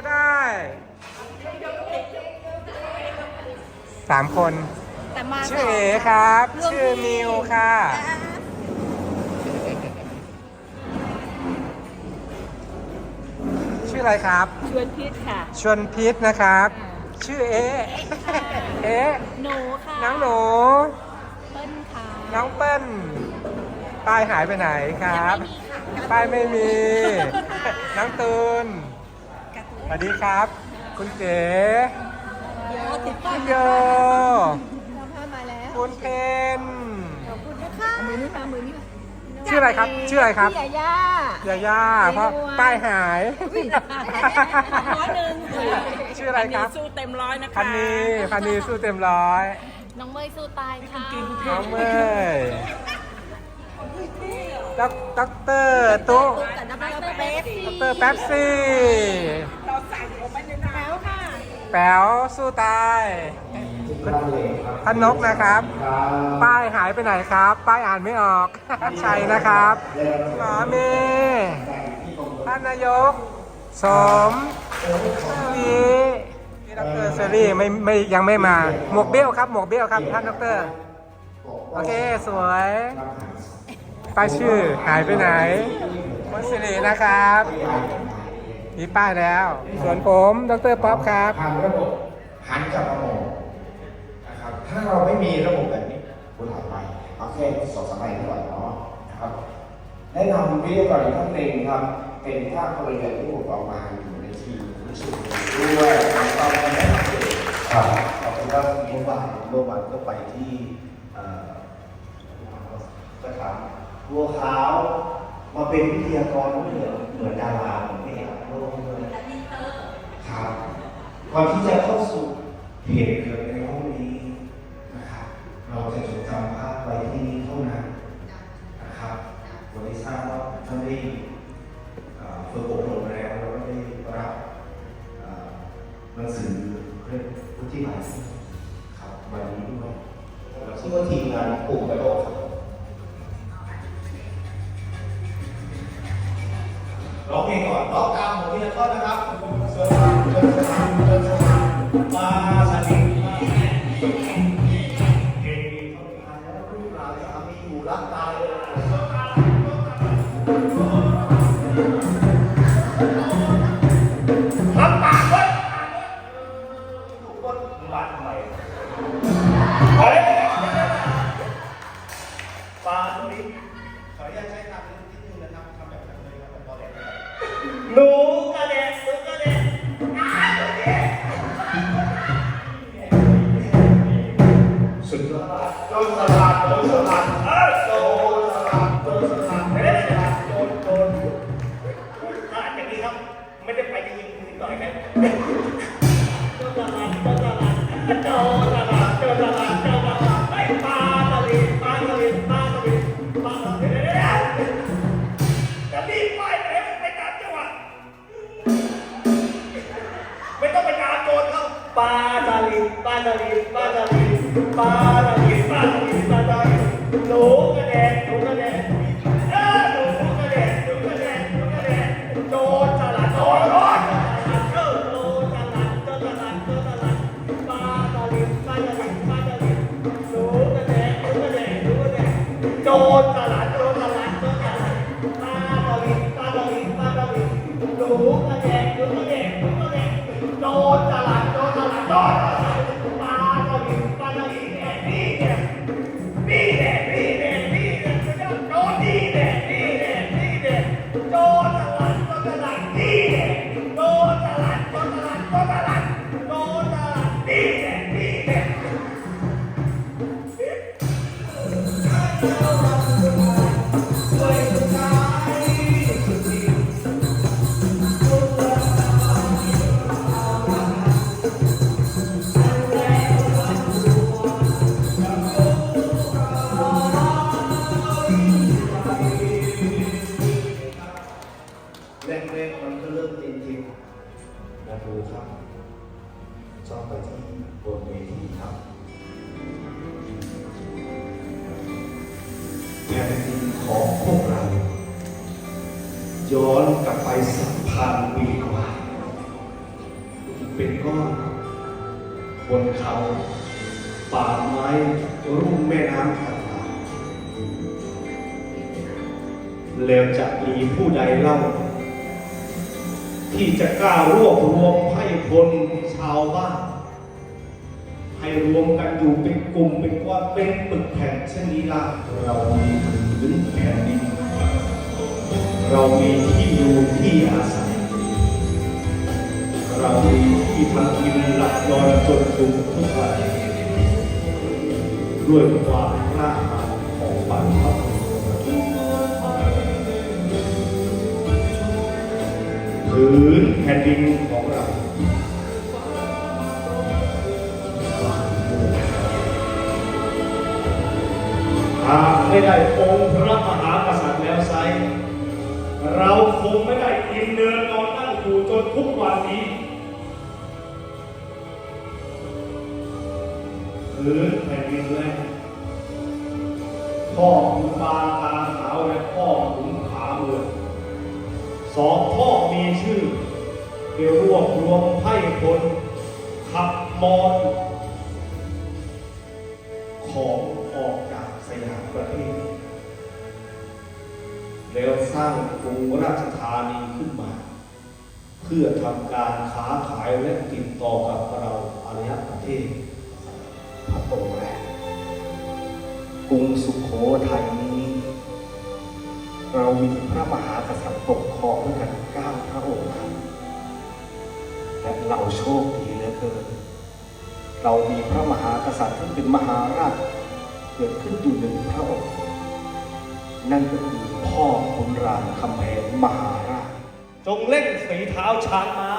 กกันดีก็ได้สามคนแต่มาชื่อเอครับ ชื่อมิวค่ะ ชื่ออะไรครับ ชวนพิษค่ะ ชวนพิษนะครับ ชื่อเอเอหนูค่ะ น้องหนู เปิ้ลค่ะ น้องเปิ้ลป้ายหายไปไหนครับ ป้ายไม่มี น้องตูนส วัสดีครับ คุณเก๋เดี๋ยวติดป้าคุยณโยน้องพามาแล้วคุณเพนขอบคุณนะคะมือนี้มามือนี้มาชื่ออะไรครับ ชื่ออะไรครับพี่ยาย่าย่าย่าเพราะป้ายหายร้อยหนึ่งชื่ออะไรครับสู้เต็มร้อยนะคะพันนีพันนีสู้เต็มร้อย น้องเมยสู้ตายค่ะน้องเมยด็อกด็อกเตอร์ตุ๊กับน้อง เป๊ปซี่ด็อกเตอร์แป๊บซี่เราใส่ลงไปในน้แล้วค่ะแป๋วสู้ตายท่านนกนะครับ ป้ายหายไปไหนครับ ป้ายอ่านไม่ออก ชัยนะครับหมอเมย์ท่านนายก สมวีนี่ดรเซรี่ไม่ไม่ยังไม่มาหมวกเบี้ยวครับ หมวกเบี้ยวครับท่านดรโอเคสวย ป้ายชื่อหายไปไหน มนสิรินะครับ มีป้ายแล้ว ส่วนผมดรป๊อปครับทางระบบหันกลับมามองนะครับ ถ้าเราไม่มีระบบแบบนี้คุณหายไปเอาแค่สองสามใบก่อนเนาะนะครับแนะนำวิทยากรอีกท่านหนึ่งครับ เป็นภาคพลเรือนที่ผมเอามาอยู่ในทีมผู้ช่วยด้วยนะครับครับขอบคุณครับเมื่อวานเมื่อวานก็ไปที่เอ่อสถานบัวขาว มาเป็นวิทยากรเหมือนเหมือนดาราเหมือนไม่อยากโลกเลยครับก่อนที่จะเข้าสู่เหตุเกิดในห้องนี้นะครับ เราจะจดจำภาพไว้ที่นี้เท่านั้นนะครับวันนี้ทราบว่าท่านได้เอ่อฝึกอบรมมาแล้วแล้วก็ได้รับเอ่อหนังสือเรียกพุทธิบัตรครับวันนี้ด้วยชื่อว่าทีมงานกลุ่มกระโดดครับ ร้องเพลงก่อนร้องตามผมทีละท่อนนะครับเชิญครับเชิญครับเชิญครับมาสนิทมาเพลงนี้เขาทานแล้วลูกหลานสามีอยู่รักตายเลยรับปากไว้ทุกคนรักใหม่เฮ้ยปลาตัวนี้ขออนุญาตใช้คำนิ หนูกระเด็นหนูกระเด็นอ้าวตัวนี้สุดยอดโจนสลัดโจนสลัด หนูงหนูกระแด เป็นก้อนบนเขา ป่าไม้รุ่มแม่น้ำต่างๆแล้วจะมีผู้ใดเล่า ที่จะกล้ารวบรวมให้คนชาวบ้านให้รวมกันอยู่เป็นกลุ่มเป็นก้อนเป็นปึกแผ่นเช่นนี้ได้เรามีพื้นแผ่นดินเรามีที่อยู่ที่อาศัย เรามี ที่ทำกินหลับนอนจนถึงทุกวันด้วยความกล้าหาญของบรรพบุรุษถืนแผ่นดินของเราหากไม่ได้องค์พระมหากษัตริย์แล้วไซเราคงไม่ได้กินเดินนอนนั่งอยู่จนทุกวันนี้ พื้นแผ่นดินแรกพ่อขุนบางตาขาวและพ่อขุนขาเมืองสองพ่อมีชื่อเดี๋ยวรวบรวมไพ่คนขับมอนของออกจากสยามประเทศ แล้วสร้างกรุงราชธานีขึ้นมา เพื่อทำการค้าขายและติดต่อกับเราอารยประเทศ พระองค์แรกรุงสุขโขทัยนี้ เรามีพระมหากษัตริย์ปกครองด้วยกันเก้าพระองค์และเราโชคดีเหลือเกิน เรามีพระมหากษัตริย์ที่เป็นมหาราชเกิดขึ้นอยู่หนึ่งพระองค์ นั่นก็คือพ่อขุนรามคำแหงมหาราช จงเล่นฝีเท้าช้างม้า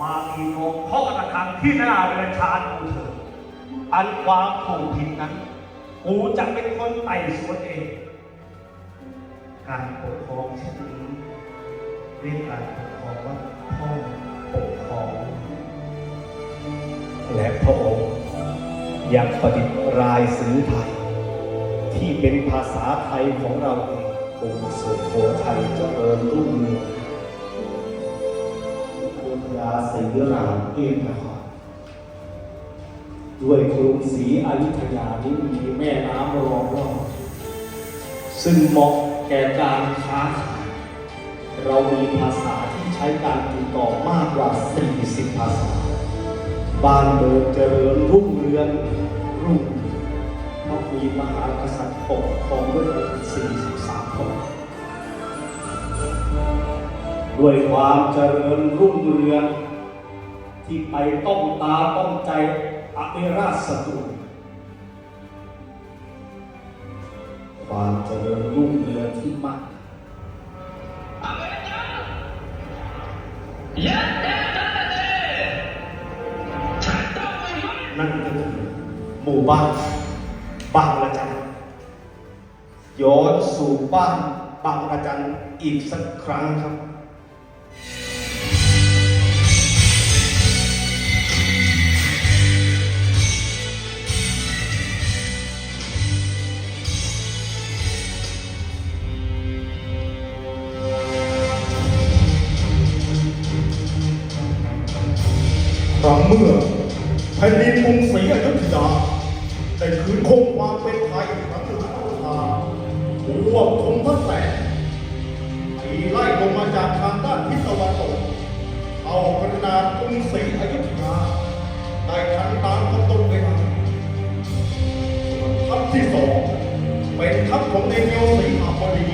มามีนงพ่อกระทังที่หน้าเรือนชานกูเถิด อันความถูกผิดนั้น กูจะเป็นคนไต่สวนเอง การปกครองเช่นนี้เรียกการปกครองว่าพ่อปกครอง และพระองค์ยังประดิษฐ์รายซื้อไทย ที่เป็นภาษาไทยของเราเององค์สุโขทัยเจริญรุ่งเรืองโคทยาศีรามเอกนคร ด้วยกรุงศรีอยุธยานี้มีแม่น้ำรองรอบซึ่งเหมาะแก่การค้าขายเรามีภาษาที่ใช้การติดต่อมากกว่า 40 ภาษา บ้านเมืองเจริญรุ่งเรืองรุ่งเพราะมีมหากษัตริย์ปกครองด้วยกัน43คนด้วยความเจริญรุ่งเรืองที่ไปต้องตาต้องใจ อเมราชศัตรูความเจริญรุ่งเรืองที่มากนั่นก็คือหมู่บ้านบางระจันย้อนสู่บ้านบางระจันอีกสักครั้งครับ ครั้งเมื่อแผ่นดินกรุงศรีอยุธยาได้คืนคงความเป็นไทยครั้งหนึ่งครั้งคราหัวคงพระแสงที่ไล่ลงมาจากทางด้านทิศตะวันตกเอาพรนามกรุงศรีอยุธยาได้ทันตามกำหนดเวลาส่วนทัพที่สองเป็นทัพของในเมียวศรีหาบดี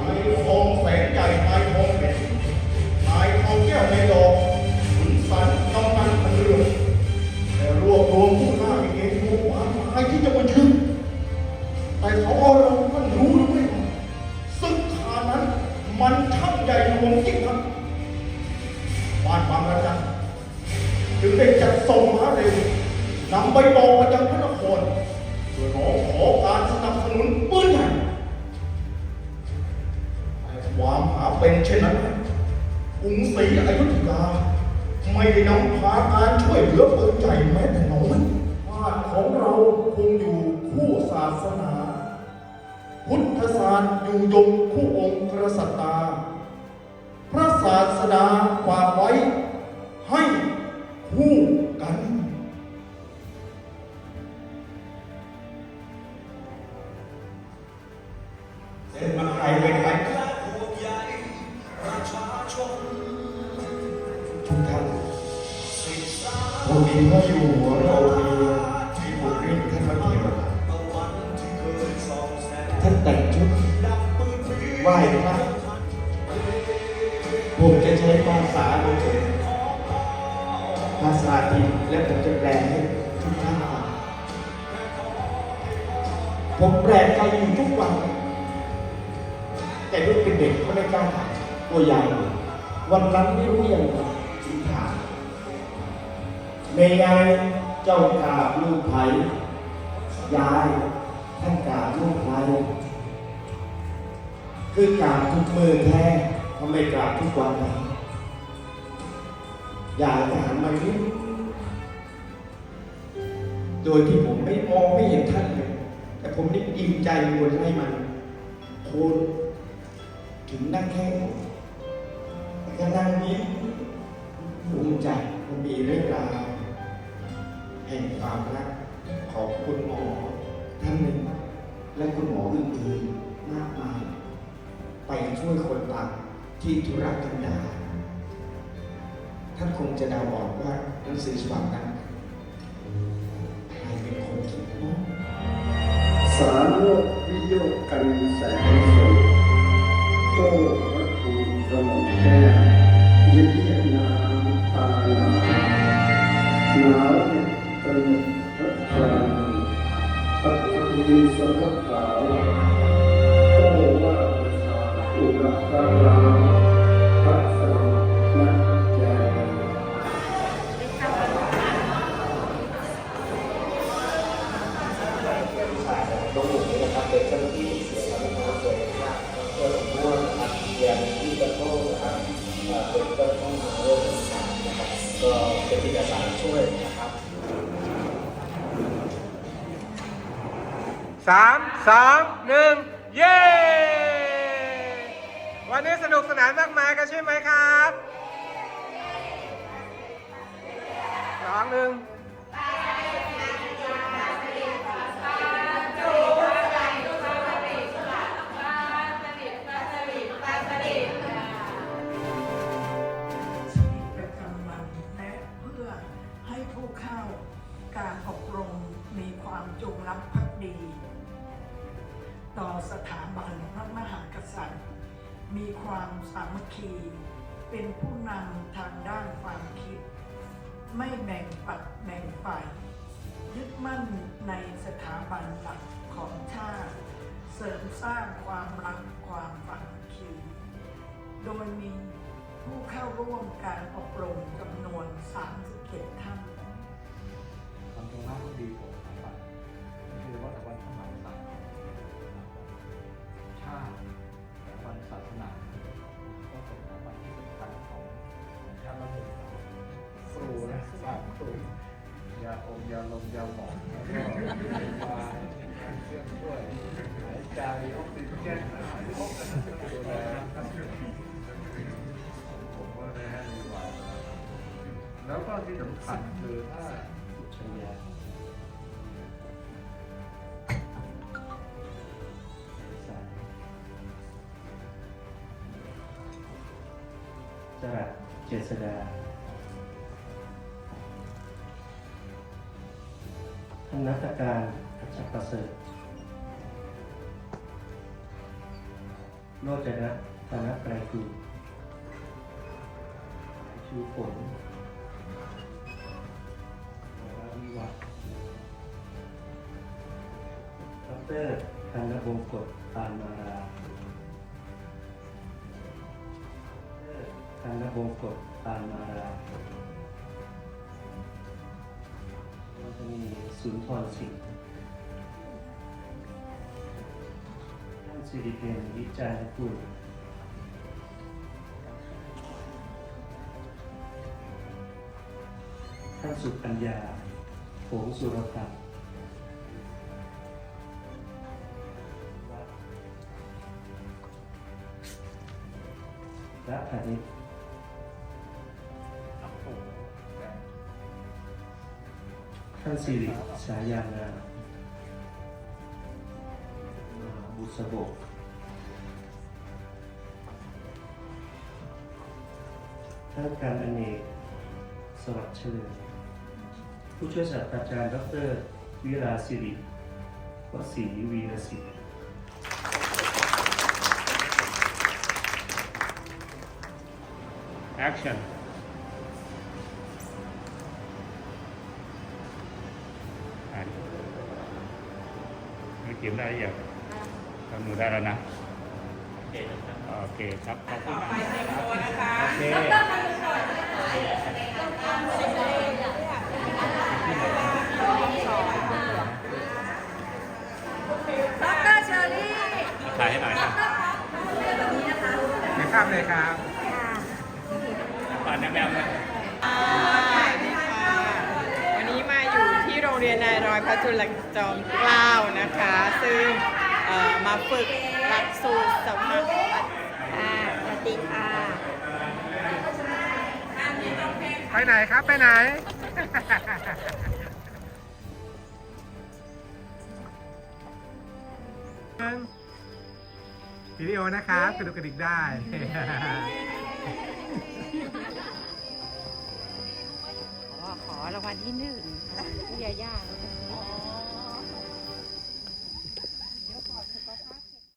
นายทรงแสงใหญ่นายทองเป็น พาการช่วยเหลือปืนใหญ่แม้แต่น้อยบ้านของเราคงอยู่คู่ศาสนา พุทธศาสตร์อยู่ยงคู่องค์กษัตริย์ตา พระศาสดาฝากไว้ให้คู่ อยู่หัวและองค์มีที่ปกเรียกท่านมาเกี่ยวท่านแต่งชุดไหว้พระผมจะใช้ภาษาโดยผมภาษาถิ่นและผมจะแปลให้ทุกท่านฟังผมแปลไทยอยู่ทุกวัน แต่ลูกเป็นเด็กก็ไม่กล้าตัวใหญ่วันนั้นไม่รู้ยังไงถึง เมยายเจ้ากาบลูกไผ่ยายท่านกาบลูกไผ่คือกาบทุกมือแท้ทำไมกาบทุกวันนะยายก็หันมายิ้มโดยที่ผมไม่มองไม่เห็นท่านเลยแต่ผมนี่อิ่มใจวนให้มันโคนถึงนั่งแค่แล้วก็นั่งยิ้ภูมิใจมันมีเรื่องราว แห่งความรักของคุณหมอท่านหนึ่ง และคุณหมออื่นๆมากมาย ไปช่วยคนตายที่ธุรกันดารท่านคงจะเดาออกว่าหนังสือฉบับนั้นใครเป็นคนเขียนเนาะสารโลกวิโยกกันแสงสุโต ต วันนี้สนุกสนานมากมายกันใช่ไหมครับสองหนึ่ง มีความสามัคคี เป็นผู้นำทางด้านความคิด ไม่แบ่งปักแบ่งฝ่ายยึดมั่นในสถาบันหลักของชาติ เสริมสร้างความรักความฝังคีโดยมีผู้เข้าร่วมการอบรมจำนวน 37 ท่านความจงรักภักดีของสถาบันคือว่า ยาอมยาลมยาหมองแล้วก็ยาเครื่องช่วยหายใจออกซิเจนดูแลผมว่าได้ให้มีไว้แล้วก็ที่สำคัญคือถ้าสุชยาจรัสเจษดา ท่านนักการอัจฉประเสริฐโรจนะธนไตรกุลชูฝนวราวิวัฒน์ดอกเตอรธนบงกฎปานมาราธนบงกฎปานมารา สุนทรสิงห์ท่านสิริเพนวิจารณ์กุลท่านสุปัญญาโขงสุรพันธ์และพานิชท่านสิริสายางามบุษบกท่านการอเนกสวัสดิ์เฉลิมผู้ช่วยศาสตราจารย์ดรวิราสิริวสีวีรศิษย์ action ไม่เขียนได้ยังทำมือได้แล้วนะ โอเคครับขอบคุณโอเคดรเชอรี่ถ่ายให้หน่อยนะนะครับเลยครับ ป่านแม่ๆนะวันนี้มาอยู่ที่โรง เรียนนายร้อยพระจุลจอมเกล้านะคะ ซึ่งเอ่อมาฝึกหลักสูตรสมัครอ่าสวัสดีค่ะไปไหนครับไปไหนวิดีโอนะครับกระดูกกระดิกได้ วัลที่หนึ่งพี่ยาย่า